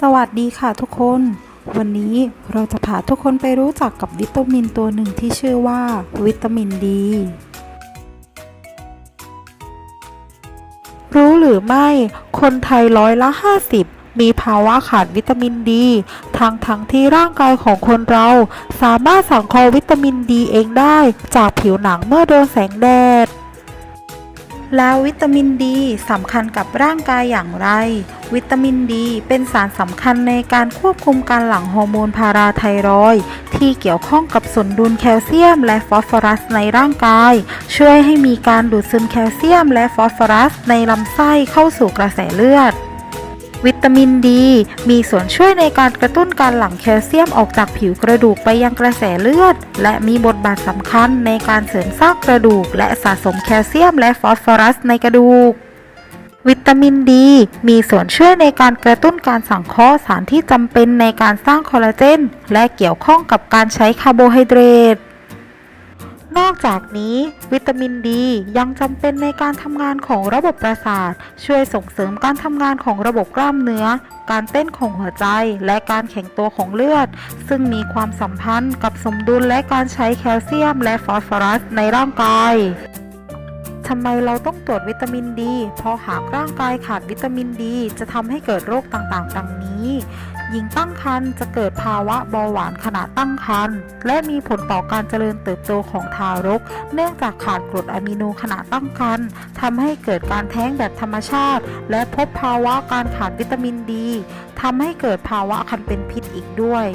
สวัสดีค่ะทุกคน วันนี้เราจะพาทุกคนไปรู้จักกับวิตามินตัวหนึ่งที่ชื่อว่า วิตามินดี รู้หรือไม่ คนไทยร้อยละ 50 มีภาวะขาดวิตามินดีทั้งทั้งที่ร่างกายของคนเราสามารถสังเคราะห์วิตามินดีเองได้จากผิวหนังเมื่อโดนแสงแดดแล้ววิตามินดีสำคัญกับร่างกายอย่างไร วิตามินดีเป็นสารสำคัญในการควบคุมการหลั่งฮอร์โมนพาราไทรอยที่เกี่ยวข้องกับสมดุลแคลเซียมและฟอสฟอรัสในร่างกาย ช่วยให้มีการดูดซึมแคลเซียมและฟอสฟอรัสในลำไส้เข้าสู่กระแสเลือด วิตามินดี มีส่วนช่วยในการกระตุ้นการหลั่งแคลเซียมออกจากผิวกระดูกไปยังกระแสเลือด และมีบทบาทสำคัญในการเสริมสร้างกระดูก และสะสมแคลเซียมและฟอสฟอรัสในกระดูกวิตามินดี มีส่วนช่วยในการกระตุ้นการสังเคราะห์สารที่จำเป็นในการสร้างคอลลาเจน และเกี่ยวข้องกับการใช้คาร์โบไฮเดรต นอกจากนี้ วิตามินดียังจำเป็นในการทำงานของระบบประสาท ช่วยส่งเสริมการทำงานของระบบกล้ามเนื้อ การเต้นของหัวใจ และการแข็งตัวของเลือด ซึ่งมีความสัมพันธ์กับสมดุลและการใช้แคลเซียม และฟอสฟอรัสในร่างกายทำไมเราต้องตรวจวิตามินดี เพราะหากร่างกายขาดวิตามินดี จะทำให้เกิดโรคต่างๆ ดังนี้ หญิงตั้งครรภ์จะเกิดภาวะเบาหวานขณะตั้งครรภ์และมีผลต่อการเจริญเติบโตของทารก เนื่องจากขาดกรดอะมิโนขณะตั้งครรภ์ทำให้เกิดการแท้งแบบธรรมชาติ และพบภาวะการขาดวิตามินดีทำให้เกิดภาวะคันเป็นพิษอีกด้วย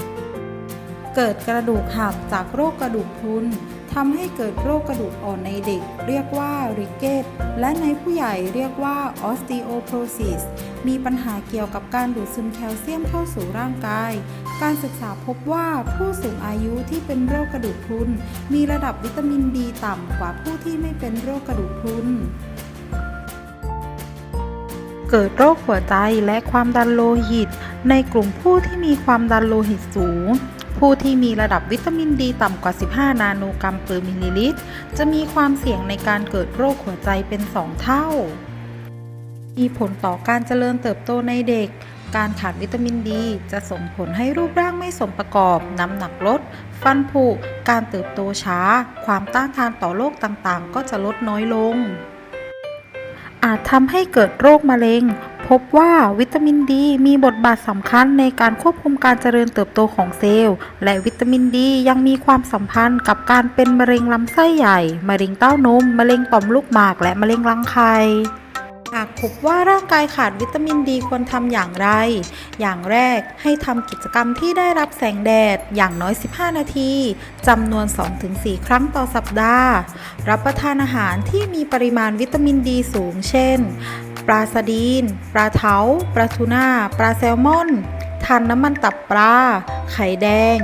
เกิดกระดูกหักจากโรคกระดูกพรุน ทำให้เกิดโรคกระดูกอ่อนในเด็ก เรียกว่าริกเกตและในผู้ใหญ่เรียกว่าออสติโอโพรซิสมีปัญหาเกี่ยวกับการดูดซึมแคลเซียมเข้าสู่ร่างกาย การศึกษาพบว่าผู้สูงอายุที่เป็นโรคกระดูกพรุน มีระดับวิตามินดีต่ำกว่าผู้ที่ไม่เป็นโรคกระดูกพรุนเกิดโรคหัวใจและความดันโลหิต ในกลุ่มผู้ที่มีความดันโลหิตสูง ผู้ที่มีระดับวิตามินดีต่ำกว่า 15 นาโนกรัมเปอร์มิลลิลิตร จะมีความเสี่ยงในการเกิดโรคหัวใจเป็น 2 เท่า มีผลต่อการเจริญเติบโตในเด็ก การขาดวิตามินดีจะส่งผลให้รูปร่างไม่สมประกอบ น้ำหนักลด ฟันผุ การเติบโตช้า ความต้านทานต่อโรคต่างๆ ก็จะลดน้อยลงอาจทำให้เกิดโรคมะเร็ง พบว่าวิตามินดีมีบทบาทสำคัญในการควบคุมการเจริญเติบโตของเซลล์ และวิตามินดียังมีความสัมพันธ์กับการเป็นมะเร็งลำไส้ใหญ่ มะเร็งเต้านม มะเร็งต่อมลูกหมาก และมะเร็งรังไข่หากพบว่าร่างกายขาดวิตามินดีควรทำอย่างไร อย่างแรกให้ทำกิจกรรมที่ได้รับแสงแดดอย่างน้อย 15 นาทีจำนวน 2-4 ครั้งต่อสัปดาห์ รับประทานอาหารที่มีปริมาณวิตามินดีสูง เช่น ปลาสดีน ปลาเทาปลาทูน่า ปลาแซลมอน ทานน้ำมันตับปลา ไข่แดง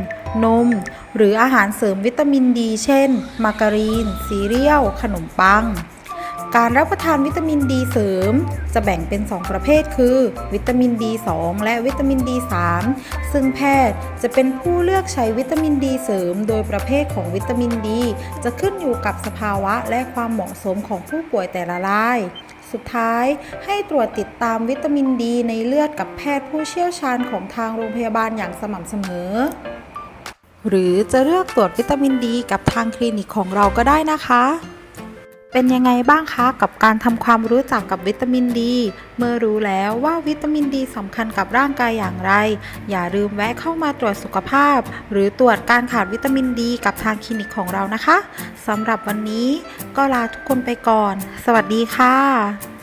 นม หรืออาหารเสริมวิตามินดี เช่น มาการีน ซีเรียล ขนมปัง การรับประทานวิตามินดีเสริม จะแบ่งเป็น 2 ประเภทคือ วิตามิน D2 และวิตามิน D3 ซึ่งแพทย์จะเป็นผู้เลือกใช้วิตามินดีเสริม โดยประเภทของวิตามินดี จะขึ้นอยู่กับสภาวะและความเหมาะสมของผู้ป่วยแต่ละราย สุดท้ายให้ตรวจติดตามวิตามินดีในเลือดกับแพทย์ผู้เชี่ยวชาญของทางโรงพยาบาลอย่างสม่ำเสมอ หรือจะเลือกตรวจวิตามินดีกับทางคลินิกของเราก็ได้นะคะ เป็นยังไงบ้างคะกับการทำความรู้จักกับวิตามินดี เมื่อรู้แล้วว่าวิตามินดีสำคัญกับร่างกายอย่างไร อย่าลืมแวะเข้ามาตรวจสุขภาพ หรือตรวจการขาดวิตามินดีกับทางคลินิกของเรานะคะสำหรับวันนี้ก็ลาทุกคนไปก่อน สวัสดีค่ะ